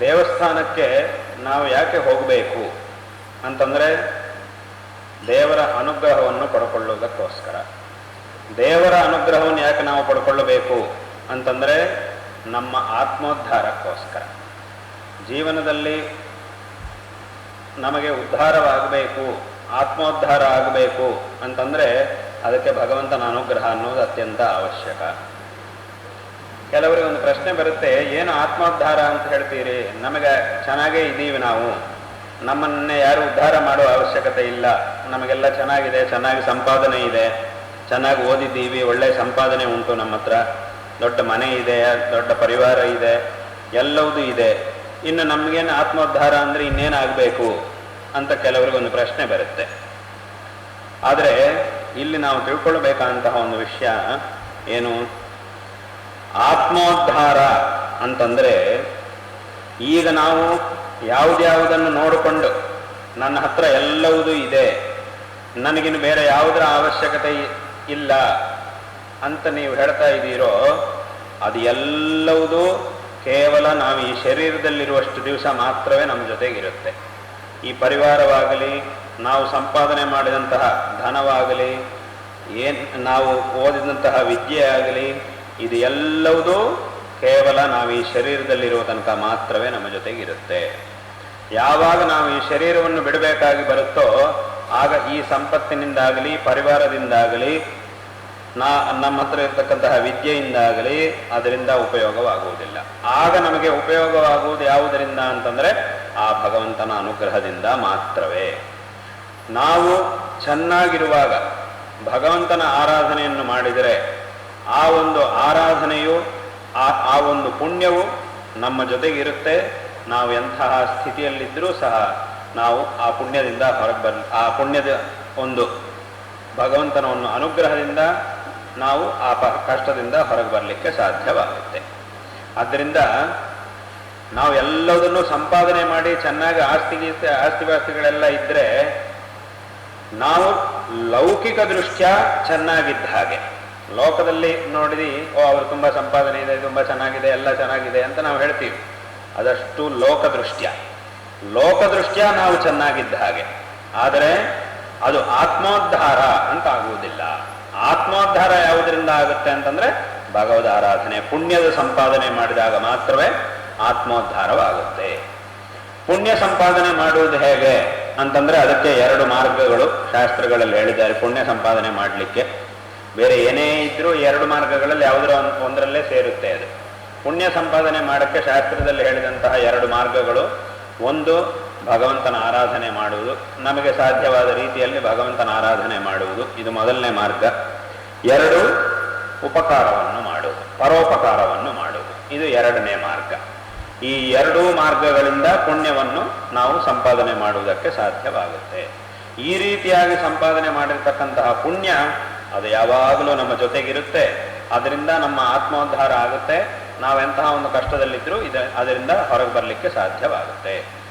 ದೇವಸ್ಥಾನಕ್ಕೆ ನಾವು ಯಾಕೆ ಹೋಗಬೇಕು ಅಂತಂದರೆ ದೇವರ ಅನುಗ್ರಹವನ್ನು ಪಡ್ಕೊಳ್ಳೋದಕ್ಕೋಸ್ಕರ. ದೇವರ ಅನುಗ್ರಹವನ್ನು ಯಾಕೆ ನಾವು ಪಡ್ಕೊಳ್ಳಬೇಕು ಅಂತಂದರೆ ನಮ್ಮ ಆತ್ಮೋದ್ಧಾರಕ್ಕೋಸ್ಕರ. ಜೀವನದಲ್ಲಿ ನಮಗೆ ಉದ್ಧಾರವಾಗಬೇಕು, ಆತ್ಮೋದ್ಧಾರ ಆಗಬೇಕು ಅಂತಂದರೆ ಅದಕ್ಕೆ ಭಗವಂತನ ಅನುಗ್ರಹ ಅನ್ನೋದು ಅತ್ಯಂತ ಅವಶ್ಯಕ. ಕೆಲವರಿಗೆ ಒಂದು ಪ್ರಶ್ನೆ ಬರುತ್ತೆ, ಏನು ಆತ್ಮೋದ್ಧಾರ ಅಂತ ಹೇಳ್ತೀರಿ? ನಮಗೆ ಚೆನ್ನಾಗೇ ಇದ್ದೀವಿ ನಾವು. ನಮ್ಮನ್ನೇ ಯಾರು ಉದ್ಧಾರ ಮಾಡೋ ಅವಶ್ಯಕತೆ ಇಲ್ಲ. ನಮಗೆಲ್ಲ ಚೆನ್ನಾಗಿದೆ, ಚೆನ್ನಾಗಿ ಸಂಪಾದನೆ ಇದೆ. ಚೆನ್ನಾಗಿ ಓದಿದ್ದೀವಿ, ಒಳ್ಳೆ ಸಂಪಾದನೆ ಉಂಟು ನಮ್ಮ ಹತ್ರ. ದೊಡ್ಡ ಮನೆ ಇದೆ, ದೊಡ್ಡ ಪರಿವಾರ ಇದೆ, ಎಲ್ಲವೂ ಇದೆ. ಇನ್ನು ನಮಗೇನು ಆತ್ಮೋದ್ಧಾರ ಅಂದರೆ ಇನ್ನೇನಾಗಬೇಕು? ಅಂತ ಕೆಲವರಿಗೆ ಒಂದು ಪ್ರಶ್ನೆ ಬರುತ್ತೆ. ಆದರೆ ಇಲ್ಲಿ ನಾವು ತಿಳ್ಕೊಳ್ಬೇಕಾದಂತಹ ಒಂದು ವಿಷಯ ಏನು? ಆತ್ಮೋದ್ಧಾರ ಅಂತಂದರೆ ಈಗ ನಾವು ಯಾವುದ್ಯಾವುದನ್ನು ನೋಡಿಕೊಂಡು ನನ್ನ ಹತ್ರ ಎಲ್ಲವುದೂ ಇದೆ, ನನಗಿನ್ನು ಬೇರೆ ಯಾವುದರ ಅವಶ್ಯಕತೆ ಇಲ್ಲ ಅಂತ ನೀವು ಹೇಳ್ತಾ ಇದ್ದೀರೋ, ಅದು ಎಲ್ಲವುದೂ ಕೇವಲ ನಾವು ಈ ಶರೀರದಲ್ಲಿರುವಷ್ಟು ದಿವಸ ಮಾತ್ರವೇ ನಮ್ಮ ಜೊತೆಗಿರುತ್ತೆ. ಈ ಪರಿವಾರವಾಗಲಿ, ನಾವು ಸಂಪಾದನೆ ಮಾಡಿದಂತಹ ಧನವಾಗಲಿ, ಏನು ನಾವು ಓದಿದಂತಹ ವಿದ್ಯೆ ಆಗಲಿ ಇದು ಎಲ್ಲವುದೂ ಕೇವಲ ನಾವು ಈ ಶರೀರದಲ್ಲಿರುವ ತನಕ ಮಾತ್ರವೇ ನಮ್ಮ ಜೊತೆಗಿರುತ್ತೆ. ಯಾವಾಗ ನಾವು ಈ ಶರೀರವನ್ನು ಬಿಡಬೇಕಾಗಿ ಬರುತ್ತೋ ಆಗ ಈ ಸಂಪತ್ತಿನಿಂದಾಗಲಿ, ಪರಿವಾರದಿಂದಾಗಲಿ, ನಾ, ನಮ್ಮ ಹತ್ರ ಇರ್ತಕ್ಕಂತಹ ವಿದ್ಯೆಯಿಂದಾಗಲಿ ಅದರಿಂದ ಉಪಯೋಗವಾಗುವುದಿಲ್ಲ. ಆಗ ನಮಗೆ ಉಪಯೋಗವಾಗುವುದು ಯಾವುದರಿಂದ ಅಂತಂದರೆ ಆ ಭಗವಂತನ ಅನುಗ್ರಹದಿಂದ ಮಾತ್ರವೇ. ನಾವು ಚೆನ್ನಾಗಿರುವಾಗ ಭಗವಂತನ ಆರಾಧನೆಯನ್ನು ಮಾಡಿದರೆ ಆ ಒಂದು ಆರಾಧನೆಯು, ಆ ಒಂದು ಪುಣ್ಯವು ನಮ್ಮ ಜೊತೆಗಿರುತ್ತೆ ನಾವು ಎಂತಹ ಸ್ಥಿತಿಯಲ್ಲಿದ್ದರೂ ಸಹ ನಾವು ಆ ಪುಣ್ಯದಿಂದ ಹೊರಗೆ ಬರ್, ಆ ಪುಣ್ಯದ ಒಂದು ಭಗವಂತನ ಒಂದು ಅನುಗ್ರಹದಿಂದ ನಾವು ಆ ಪ, ಕಷ್ಟದಿಂದ ಹೊರಗೆ ಬರಲಿಕ್ಕೆ ಸಾಧ್ಯವಾಗುತ್ತೆ. ಆದ್ದರಿಂದ ನಾವು ಎಲ್ಲದನ್ನು ಸಂಪಾದನೆ ಮಾಡಿ ಚೆನ್ನಾಗಿ ಆಸ್ತಿ ಆಸ್ತಿ ಪಾಸ್ತಿಗಳೆಲ್ಲ ಇದ್ದರೆ ನಾವು ಲೌಕಿಕ ದೃಷ್ಟ್ಯ ಚೆನ್ನಾಗಿದ್ದ ಹಾಗೆ. ಲೋಕದಲ್ಲಿ ನೋಡಿದಿ, ಓ, ಅವರು ತುಂಬ ಸಂಪಾದನೆ ಇದೆ, ತುಂಬ ಚೆನ್ನಾಗಿದೆ, ಎಲ್ಲ ಚೆನ್ನಾಗಿದೆ ಅಂತ ನಾವು ಹೇಳ್ತೀವಿ. ಅದಷ್ಟು ಲೋಕದೃಷ್ಟ್ಯ. ಲೋಕದೃಷ್ಟ್ಯ ನಾವು ಚೆನ್ನಾಗಿದ್ದ ಹಾಗೆ. ಆದರೆ ಅದು ಆತ್ಮೋದ್ಧಾರ ಅಂತ ಆಗುವುದಿಲ್ಲ. ಆತ್ಮೋದ್ಧಾರ ಯಾವುದರಿಂದ ಆಗುತ್ತೆ ಅಂತಂದ್ರೆ ಭಗವದ್ ಆರಾಧನೆ, ಪುಣ್ಯದ ಸಂಪಾದನೆ ಮಾಡಿದಾಗ ಮಾತ್ರವೇ ಆತ್ಮೋದ್ಧಾರವಾಗುತ್ತೆ. ಪುಣ್ಯ ಸಂಪಾದನೆ ಮಾಡುವುದು ಹೇಗೆ ಅಂತಂದ್ರೆ ಅದಕ್ಕೆ ಎರಡು ಮಾರ್ಗಗಳು ಶಾಸ್ತ್ರಗಳಲ್ಲಿ ಹೇಳಿದ್ದಾರೆ. ಪುಣ್ಯ ಸಂಪಾದನೆ ಮಾಡಲಿಕ್ಕೆ. ಬೇರೆ ಏನೇ ಇದ್ರೂ ಎರಡು ಮಾರ್ಗಗಳಲ್ಲಿ ಯಾವುದರ ಒಂದ್- ಒಂದರಲ್ಲೇ ಸೇರುತ್ತೆ ಅದು. ಪುಣ್ಯ ಸಂಪಾದನೆ ಮಾಡೋಕ್ಕೆ ಶಾಸ್ತ್ರದಲ್ಲಿ ಹೇಳಿದಂತಹ ಎರಡು ಮಾರ್ಗಗಳು. ಒಂದು, ಭಗವಂತನ ಆರಾಧನೆ ಮಾಡುವುದು. ನಮಗೆ ಸಾಧ್ಯವಾದ ರೀತಿಯಲ್ಲಿ ಭಗವಂತನ ಆರಾಧನೆ ಮಾಡುವುದು. ಇದು ಮೊದಲನೇ ಮಾರ್ಗ. ಎರಡು, ಉಪಕಾರವನ್ನು ಮಾಡುವುದು. ಪರೋಪಕಾರವನ್ನು ಮಾಡುವುದು. ಇದು ಎರಡನೇ ಮಾರ್ಗ. ಈ ಎರಡೂ ಮಾರ್ಗಗಳಿಂದ ಪುಣ್ಯವನ್ನು ನಾವು ಸಂಪಾದನೆ ಮಾಡುವುದಕ್ಕೆ ಸಾಧ್ಯವಾಗುತ್ತೆ. ಈ ರೀತಿಯಾಗಿ ಸಂಪಾದನೆ ಮಾಡಿರ್ತಕ್ಕಂತಹ ಪುಣ್ಯ ಅದು ಯಾವಾಗಲೂ ನಮ್ಮ ಜೊತೆಗಿರುತ್ತೆ. ಅದರಿಂದ ನಮ್ಮ ಆತ್ಮೋದ್ಧಾರ ಆಗುತ್ತೆ. ನಾವೆಂತಹ ಒಂದು ಕಷ್ಟದಲ್ಲಿದ್ದರೂ ಇದ ಅದರಿಂದ ಹೊರಗೆ ಬರಲಿಕ್ಕೆ ಸಾಧ್ಯವಾಗುತ್ತೆ.